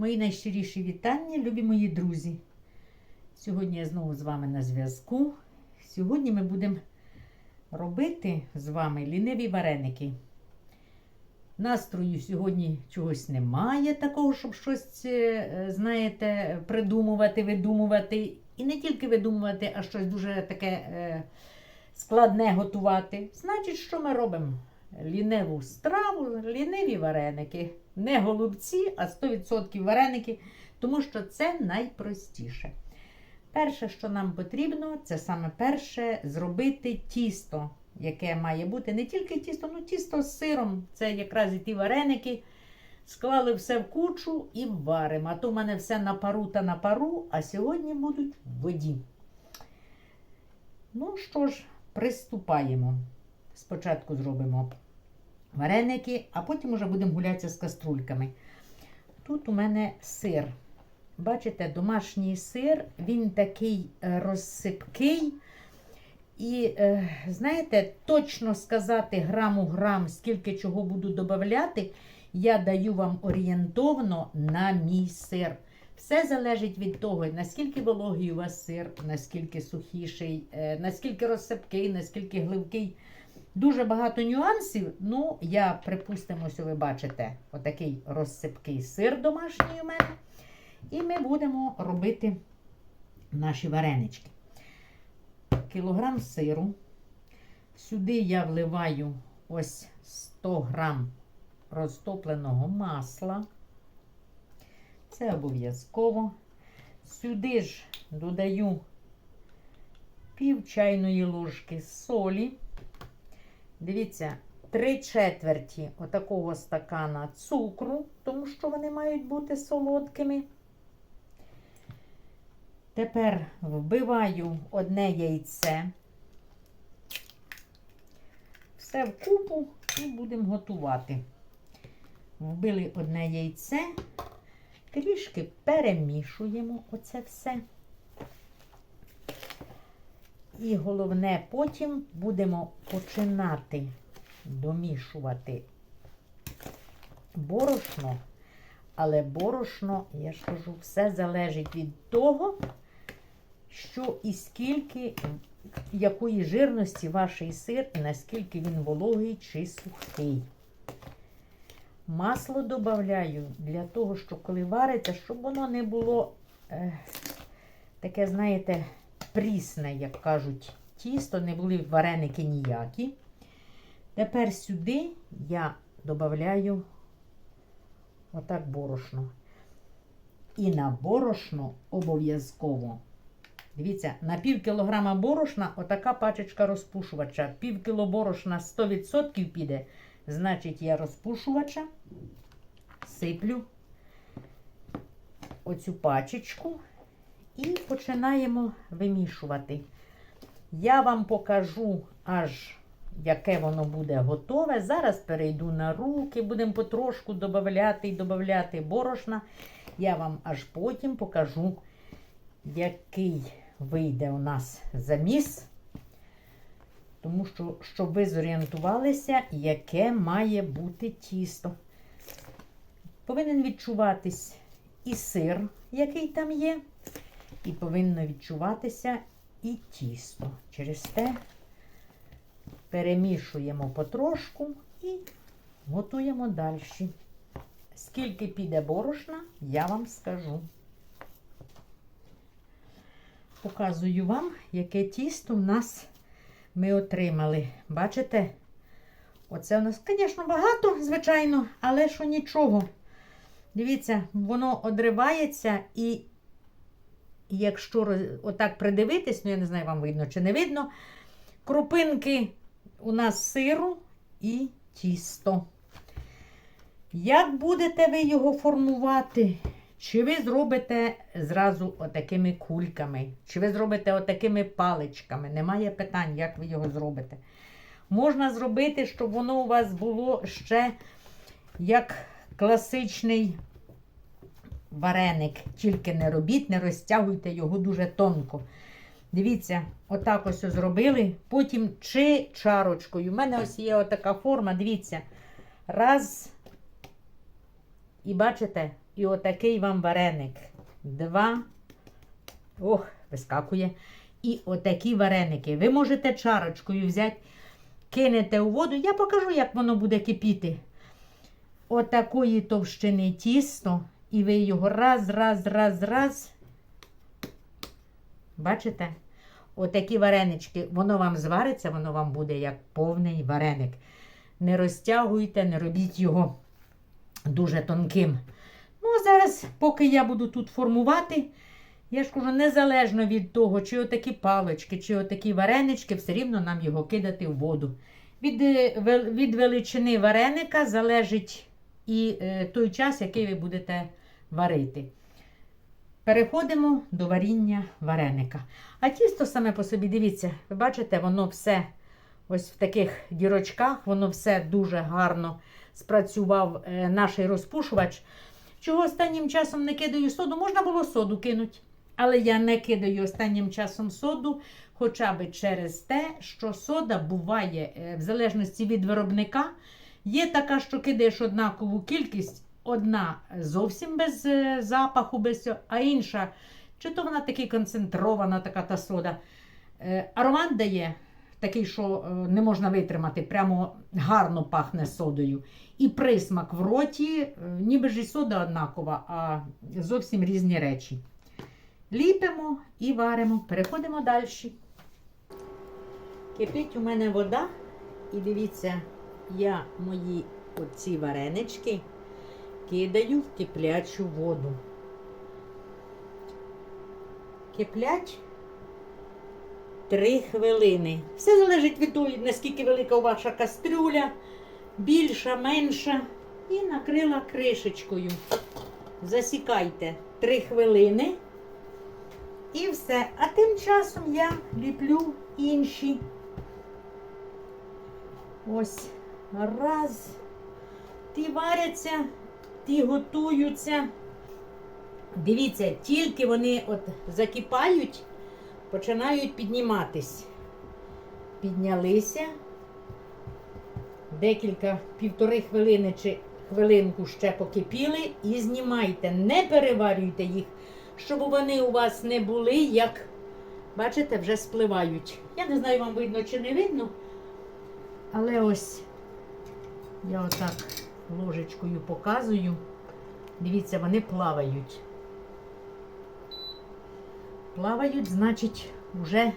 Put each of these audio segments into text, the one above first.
Мої найщиріші вітання, любі мої друзі. Сьогодні я знову з вами на зв'язку. Сьогодні ми будемо робити з вами ліниві вареники. Настрою сьогодні чогось немає такого, щоб щось, е, знаєте, придумувати, видумувати. І не тільки видумувати, а щось дуже таке е, складне готувати. Значить, що ми робимо? Ліниву страву, ліниві вареники. Не голубці, а 100% вареники, тому що це найпростіше. Перше, що нам потрібно, це саме перше зробити тісто, яке має бути не тільки тісто, ну тісто з сиром. Це якраз і ті вареники. Склали все в кучу і варимо. А то в мене все на пару та на пару, а сьогодні будуть в воді. Ну що ж, приступаємо. Спочатку зробимо вареники, а потім вже будемо гулятися з каструльками. Тут у мене сир. Бачите, домашній сир, він такий е, розсипкий. І, е, знаєте, точно сказати грам у грам, скільки чого буду додавати, я даю вам орієнтовно на мій сир. Все залежить від того, наскільки вологий у вас сир, наскільки сухіший, е, наскільки розсипкий, наскільки гливкий. Дуже багато нюансів. Ну, я, припустимо, ось ви бачите, отакий розсипкий сир домашній у мене. І ми будемо робити наші варенички. Кілограм сиру. Сюди я вливаю ось 100 грам розтопленого масла. Це обов'язково. Сюди ж додаю пів чайної ложки солі. Дивіться, три четверті отакого стакана цукру, тому що вони мають бути солодкими. Тепер вбиваю одне яйце. Все вкупу і будемо готувати. Вбили одне яйце, трішки перемішуємо оце все. І головне, потім будемо починати домішувати борошно, але борошно, я ж кажу, все залежить від того, що і скільки, якої жирності ваш сир, і наскільки він вологий чи сухий. Масло додаю для того, щоб коли вариться, щоб воно не було е, таке, знаєте, прісне, як кажуть, тісто, не були вареники ніякі. Тепер сюди я додаю отак борошно. І на борошно обов'язково. Дивіться, на пів кілограма борошна отака пачечка розпушувача. Пів кіло борошна 100% піде. Значить, я розпушувача сиплю оцю пачечку і починаємо вимішувати. Я вам покажу аж яке воно буде готове. Зараз перейду на руки, будемо потрошку додати і додати борошна. Я вам аж потім покажу, який вийде у нас заміс. Тому що, щоб ви зорієнтувалися, яке має бути тісто. Повинен відчуватись і сир, який там є, і повинно відчуватися і тісто. Через те перемішуємо потрошку і готуємо далі. Скільки піде борошна, я вам скажу. Показую вам, яке тісто в нас ми отримали. Бачите? Оце у нас, звісно, багато, звичайно, але що нічого. Дивіться, воно одривається і, якщо отак придивитись, ну я не знаю, вам видно чи не видно, крупинки у нас сиру і тісто. Як будете ви його формувати? Чи ви зробите зразу отакими кульками, чи ви зробите отакими паличками? Немає питань, як ви його зробите. Можна зробити, щоб воно у вас було ще як класичний вареник. Тільки не робіть, не розтягуйте його дуже тонко. Дивіться, отак ось зробили. Потім чи чарочкою. У мене ось є отака форма, дивіться. Раз. І бачите, І отакий вам вареник. Два. Ох, вискакує. І отакі вареники. Ви можете чарочкою взяти, кинете у воду. Я покажу, як воно буде кипіти. Отакої товщини тісто. І ви його раз, раз, раз, раз. Бачите? Отакі варенички, воно вам звариться, воно вам буде як повний вареник. Не розтягуйте, не робіть його дуже тонким. Ну, а зараз, поки я буду тут формувати, я ж кажу, незалежно від того, чи отакі палички, чи отакі варенички, все рівно нам його кидати в воду. Від, е, від величини вареника залежить і е, той час, який ви будете варити. Переходимо до варіння вареника. А тісто саме по собі, дивіться, ви бачите, воно все ось в таких дірочках, воно все дуже гарно спрацював е, наш розпушувач. Чого останнім часом не кидаю соду? Можна було соду кинути. Але я не кидаю останнім часом соду, хоча б через те, що сода буває, е, в залежності від виробника, є така, що кидаєш однакову кількість, одна зовсім без е, запаху, без цього, а інша, чи то вона такий концентрована, така та сода. Е, Аромат дає такий, що е, не можна витримати, прямо гарно пахне содою. І присмак в роті, ніби ж і сода однакова, а зовсім різні речі. Ліпимо і варимо. Переходимо далі. Кипить у мене вода. І дивіться, я мої оці варенички кидаю в киплячу воду. Киплять 3 хвилини. Все залежить від того, наскільки велика ваша кастрюля, більша, менша. І накрила кришечкою. Засікайте 3 хвилини. І все. А тим часом я ліплю інші. Ось. Раз. Ті варяться, ті готуються. Дивіться, тільки вони от закипають, починають підніматись. Піднялися. Декілька півтори хвилини чи хвилинку ще покипіли і знімайте. Не переварюйте їх, щоб вони у вас не були, як, бачите, вже спливають. Я не знаю, вам видно чи не видно. Але ось я отак ложечкою показую. Дивіться, вони плавають. Плавають, значить, вже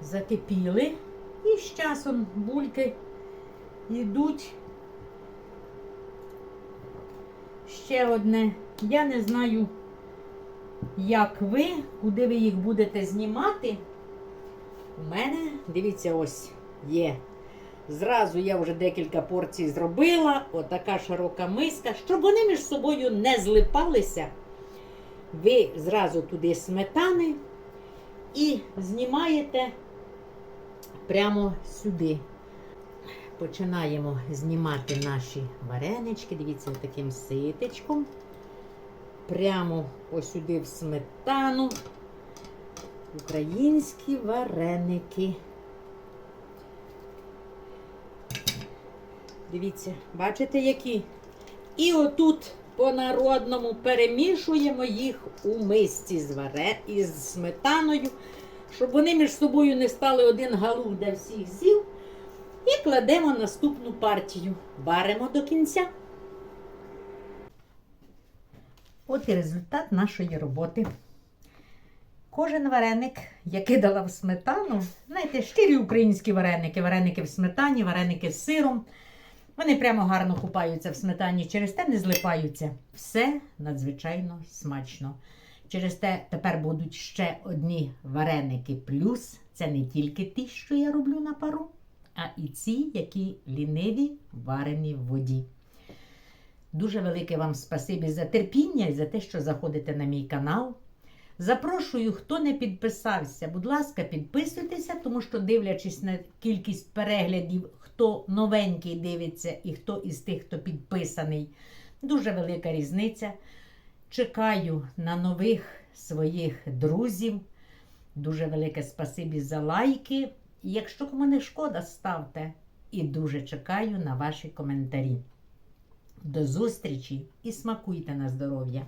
закипіли. І з часом бульки йдуть. Ще одне. Я не знаю, як ви, куди ви їх будете знімати. У мене, дивіться, ось є. Зразу я вже декілька порцій зробила. Отака широка миска. Щоб вони між собою не злипалися, ви зразу туди сметани і знімаєте прямо сюди. Починаємо знімати наші варенички. Дивіться, таким ситечком. Прямо ось сюди в сметану. Українські вареники. Дивіться, бачите, які? І отут по-народному перемішуємо їх у мисці з варе... із сметаною, щоб вони між собою не стали один галух, де всіх з'їв. І кладемо наступну партію. Варимо до кінця. От і результат нашої роботи. Кожен вареник я кидала в сметану. Знаєте, щирі українські вареники, вареники в сметані, вареники з сиром. Вони прямо гарно купаються в сметані, через те не злипаються. Все надзвичайно смачно. Через те тепер будуть ще одні вареники. Плюс це не тільки ті, що я роблю на пару, а і ці, які ліниві варені в воді. Дуже велике вам спасибі за терпіння і за те, що заходите на мій канал. Запрошую, хто не підписався, будь ласка, підписуйтеся, тому що, дивлячись на кількість переглядів, хто новенький дивиться і хто із тих, хто підписаний, дуже велика різниця. Чекаю на нових своїх друзів. Дуже велике спасибі за лайки. Якщо кому не шкода, ставте. І дуже чекаю на ваші коментарі. До зустрічі і смакуйте на здоров'я!